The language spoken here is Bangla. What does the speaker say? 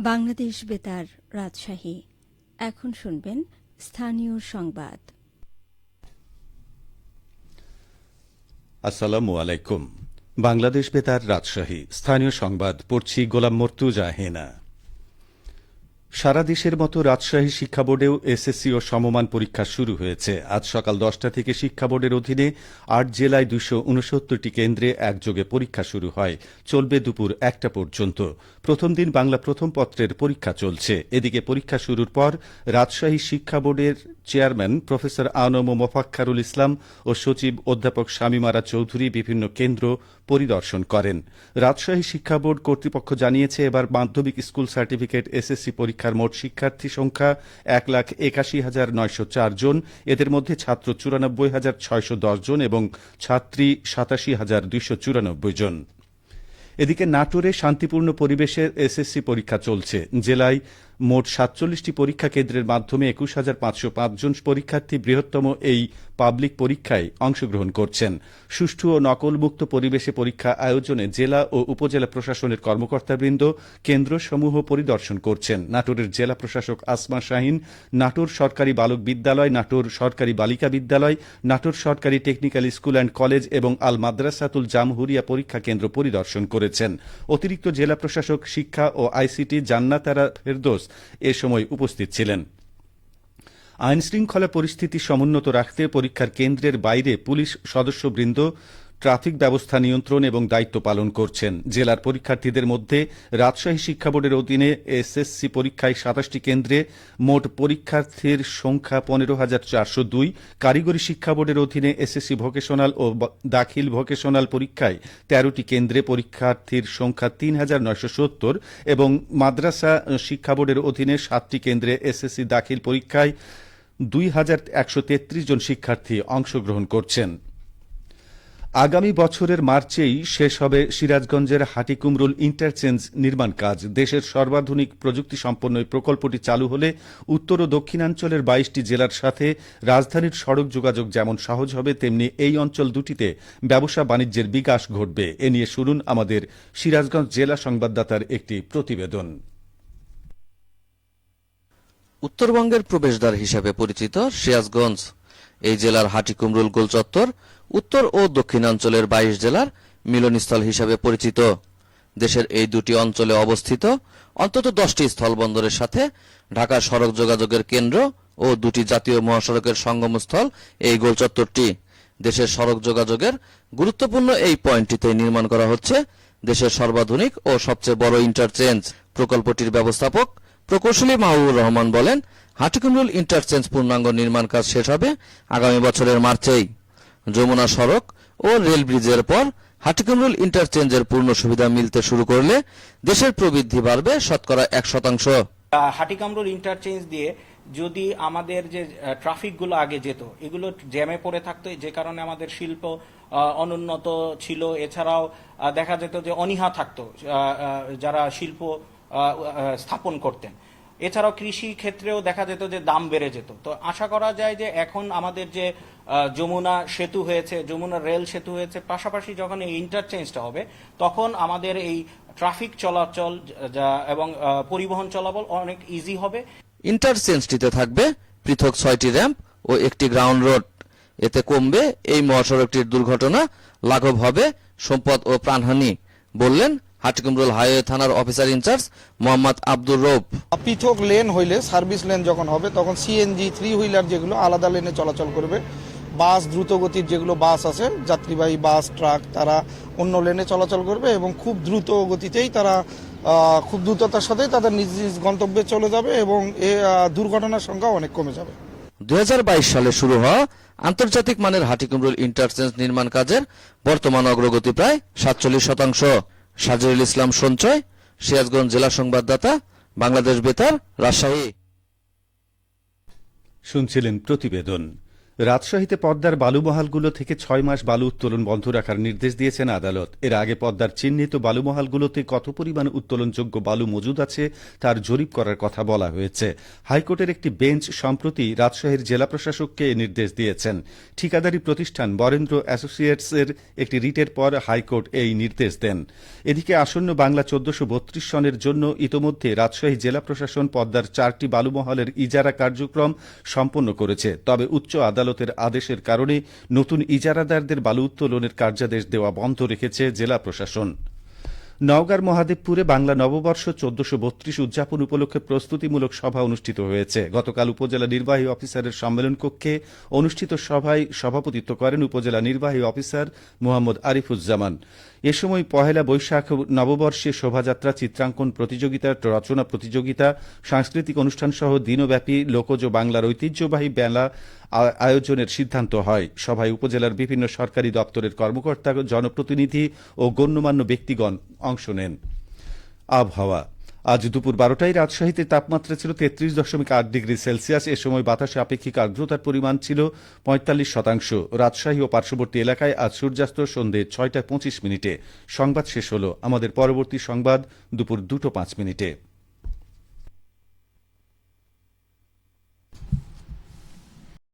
বাংলাদেশ বেতার, রাজশাহী। এখন শুনবেন স্থানীয় সংবাদ। আসসালামু আলাইকুম। বাংলাদেশ বেতার, রাজশাহী। স্থানীয় সংবাদ পড়ছি গোলাম মর্তুজা হেনা। সারা দেশের মতো রাজশাহী শিক্ষা বোর্ডেও এসএসসি ও সমমান পরীক্ষা শুরু হয়েছে। আজ সকাল দশটা থেকে শিক্ষা বোর্ডের অধীনে আট জেলায় দুশো উনসত্তরটি কেন্দ্রে একযোগে পরীক্ষা শুরু হয়। চলবে দুপুর একটা পর্যন্ত। প্রথম দিন বাংলা প্রথম পত্রের পরীক্ষা চলছে। এদিকে পরীক্ষা শুরুর পর রাজশাহী শিক্ষা বোর্ডের চেয়ারম্যান প্রফেসর আনম মোফাক্কারুল ইসলাম ও সচিব অধ্যাপক শামীমারা চৌধুরী বিভিন্ন কেন্দ্র পরিদর্শন করেন। রাজশাহী শিক্ষা বোর্ড কর্তৃপক্ষ জানিয়েছে, এবার মাধ্যমিক স্কুল সার্টিফিকেট এসএসসি পরীক্ষার মোট শিক্ষার্থী সংখ্যা এক লাখ একাশি হাজার নয়শো চার জন। এদের মধ্যে ছাত্র চুরানব্বই হাজার ছয়শো দশ জন এবং ছাত্রী সাতাশি হাজার দুইশো চুরানব্বই জন। এদিকে নাটোরে শান্তিপূর্ণ পরিবেশে এসএসসি পরীক্ষা চলছে। জেলায় মোট সাতচল্লিশটি পরীক্ষা কেন্দ্রের মাধ্যমে একুশ হাজার পাঁচশো জন পরীক্ষার্থী বৃহত্তম এই পাবলিক পরীক্ষায় অংশগ্রহণ করছেন। সুষ্ঠু ও নকলমুক্ত পরিবেশে পরীক্ষা আয়োজনে জেলা ও উপজেলা প্রশাসনের কর্মকর্তাবৃন্দ কেন্দ্রসমূহ পরিদর্শন করছেন। নাটোরের জেলা প্রশাসক আসমা শাহিন, নাটোর সরকারি বালক বিদ্যালয়, নাটোর সরকারি বালিকা বিদ্যালয়, নাটোর সরকারি টেকনিক্যাল স্কুল অ্যান্ড কলেজ এবং আল মাদ্রাসাতুল জামহুরিয়া পরীক্ষা কেন্দ্র পরিদর্শন করেছেন। অতিরিক্ত জেলা প্রশাসক শিক্ষা ও আইসিটি জান্নাতারা ফেরদোস এ সময় উপস্থিত ছিলেন। আইনশৃঙ্খলা পরিস্থিতি সমুন্নত রাখতে পরীক্ষার কেন্দ্রের বাইরে পুলিশ সদস্যবৃন্দ ট্রাফিক ব্যবস্থা নিয়ন্ত্রণ এবং দায়িত্ব পালন করছেন। জেলার পরীক্ষার্থীদের মধ্যে রাজশাহী শিক্ষা বোর্ডের অধীনে এসএসসি পরীক্ষায় সাতাশটি কেন্দ্রে মোট পরীক্ষার্থীর সংখ্যা পনেরো হাজার চারশো দুই। কারিগরি শিক্ষা বোর্ডের অধীনে এসএসসি ভোকেশনাল ও দাখিল ভোকেশনাল পরীক্ষায় তেরোটি কেন্দ্রে পরীক্ষার্থীর সংখ্যা তিন হাজার নয়শো সত্তর এবং মাদ্রাসা শিক্ষা বোর্ডের অধীনে সাতটি কেন্দ্রে এসএসসি দাখিল পরীক্ষায় দুই হাজার একশো তেত্রিশ জন শিক্ষার্থী অংশগ্রহণ করছেন। আগামী বছরের মার্চেই শেষ হবে সিরাজগঞ্জের হাটিকুমরুল ইন্টারচেঞ্জ নির্মাণ কাজ। দেশের সর্বাধুনিক প্রযুক্তি সম্পন্ন এই প্রকল্পটি চালু হলে উত্তর ও দক্ষিণাঞ্চলের বাইশটি জেলার সাথে রাজধানীর সড়ক যোগাযোগ যেমন সহজ হবে, তেমনি এই অঞ্চল দুটিতে ব্যবসা বাণিজ্যের বিকাশ ঘটবে। এ নিয়ে শুনুন আমাদের সিরাজগঞ্জ জেলা সংবাদদাতার একটি প্রতিবেদন। উত্তরবঙ্গের প্রবেশদ্বার হিসেবে পরিচিত সিরাজগঞ্জ। এই জেলার হাটিকুমরুল গোল চত্বর উত্তর ও দক্ষিণাঞ্চলের বাইশ জেলার মিলনস্থল হিসাবে পরিচিত। দেশের এই দুটি অঞ্চলে অবস্থিত অন্তত দশটি স্থলবন্দরের সাথে ঢাকার সড়ক যোগাযোগের কেন্দ্র ও দুটি জাতীয় মহাসড়কের সঙ্গমস্থল এই গোল চত্বরটি দেশের সড়ক যোগাযোগের গুরুত্বপূর্ণ এই পয়েন্টটিতে নির্মাণ করা হচ্ছে দেশের সর্বাধুনিক ও সবচেয়ে বড় ইন্টারচেঞ্জ। প্রকল্পটির ব্যবস্থাপক প্রকৌশলী মাহবুবুর রহমান বলেন, হাটিকুমরুল ইন্টারচেঞ্জ পূর্ণাঙ্গ নির্মাণ কাজ শেষ হবে আগামী বছরের মার্চেই। যমুনা সড়ক ও রেল ব্রিজের পর হাটিকুমরুল ইন্টারচেঞ্জের পূর্ণ সুবিধা মিলতে শুরু করলে দেশের প্রবৃদ্ধি বাড়বে শতকরা এক শতাংশ। হাটিকামরুল ইন্টারচেঞ্জ দিয়ে যদি আমাদের যে ট্রাফিকগুলো আগে যেত, এগুলো জ্যামে পড়ে থাকতো, যে কারণে আমাদের শিল্প অনুন্নত ছিল। এছাড়াও দেখা যেত যে অনীহা থাকতো যারা শিল্প স্থাপন করতেন। এছাড়াও কৃষি ক্ষেত্রেও দেখা যেত যে দাম বেড়ে যেত। তো আশা করা যায় যে এখন আমাদের যে যমুনা সেতু হয়েছে, যমুনা রেল সেতু হয়েছে, পাশাপাশি যখন এই ইন্টারচেঞ্জটা হবে, তখন আমাদের এই ট্রাফিক চলাচল, যা, এবং পরিবহন চলাচল অনেক ইজি হবে। ইন্টারচেঞ্জটিতে থাকবে পৃথক ছয়টি র্যাম্প ও একটি গ্রাউন্ড রোড এতে কমবে এই মহাসড়কটির দুর্ঘটনা, লাঘব হবে, সম্পদ ও প্রাণহানি, বললেন হাটিকুমরুল হাইওয়ে থানার officer in charge Mohammad Abdur Rouf. পৃথক লেন হইলে সার্ভিস লেন যখন হবে তখন সিএনজি থ্রি হুইলার যেগুলো আলাদা লেনে চলাচল করবে বাস দ্রুতগতির যেগুলো বাস আছে যাত্রীবাহী বাস ট্রাক তারা অন্য লেনে চলাচল করবে এবং খুব দ্রুত গতিতেই তারা খুব দ্রুততার সাথেই তাদের নিজ নিজ গন্তব্যে চলে যাবে এবং এ দুর্ঘটনার সংখ্যা অনেক কমে যাবে। দুই হাজার বাইশ সালে শুরু হওয়া আন্তর্জাতিক মানের হাটিকুমরুল ইন্টারচেঞ্জ নির্মাণ কাজের বর্তমান অগ্রগতি প্রায় সাতচল্লিশ শতাংশ। সাজিরুল ইসলাম সঞ্চয় সিরাজগঞ্জ জেলা সংবাদদাতা বাংলাদেশ বেতার রাজশাহী। শুনছিলেন প্রতিবেদন। রাজশাহীতে পদ্মার বালুমহালগুলো থেকে ছয় মাস বালু উত্তোলন বন্ধ রাখার নির্দেশ দিয়েছেন আদালত। এর আগে পদ্মার চিহ্নিত বালুমহালগুলোতে কত পরিমাণ উত্তোলনযোগ্য বালু মজুদ আছে তার জরিপ করার কথা বলা হয়েছে। হাইকোর্টের একটি বেঞ্চ সম্প্রতি রাজশাহীর জেলা প্রশাসককে এ নির্দেশ দিয়েছেন। ঠিকাদারি প্রতিষ্ঠান বরেন্দ্র অ্যাসোসিয়েটসের একটি রিটের পর হাইকোর্ট এই নির্দেশ দেন। এদিকে আসন্ন বাংলা চোদ্দশো বত্রিশ সনের জন্য ইতোমধ্যে রাজশাহী জেলা প্রশাসন পদ্মার চারটি বালুমহলের ইজারা কার্যক্রম সম্পন্ন করেছে। তবে উচ্চ আদালতের আদেশের কারণে নতুন ইজারাদারদের বালু উত্তোলনের কার্যাদেশ দেওয়া বন্ধ রেখেছে জেলা প্রশাসন। নওগাঁর মহাদেবপুরে বাংলা নববর্ষ চোদ্দশো বত্রিশ উদযাপন উপলক্ষে প্রস্তুতিমূলক সভা অনুষ্ঠিত হয়েছে। গতকাল উপজেলা নির্বাহী অফিসারের সম্মেলন কক্ষে অনুষ্ঠিত সভায় সভাপতিত্ব করেন উপজেলা নির্বাহী অফিসার মোহাম্মদ আরিফুজ্জামান। এ সময় পহেলা বৈশাখ নববর্ষে শোভাযাত্রা, চিত্রাঙ্কন প্রতিযোগিতা, রচনা প্রতিযোগিতা, সাংস্কৃতিক অনুষ্ঠান সহ দিনব্যাপী লোকজ বাংলার ঐতিহ্যবাহী আ- আয়োজনের সিদ্ধান্ত হয়। সভায় উপজেলার বিভিন্ন সরকারি দপ্তরের কর্মকর্তা, জনপ্রতিনিধি ও গণ্যমান্য ব্যক্তিগণ অংশ নেন। আবহাওয়া। আজ দুপুর বারোটায় রাজশাহীতে তাপমাত্রা ছিল তেত্রিশ দশমিক আট ডিগ্রি সেলসিয়াস। এ সময় বাতাসে আপেক্ষিক আর্দ্রতার পরিমাণ ছিল পঁয়তাল্লিশ শতাংশ। রাজশাহী ও পার্শ্ববর্তী এলাকায় আজ সূর্যাস্ত সন্ধে ছয়টা পঁচিশ মিনিটে। সংবাদ শেষ হল। আমাদের পরবর্তী সংবাদ দুপুর দুটো পাঁচ মিনিটে।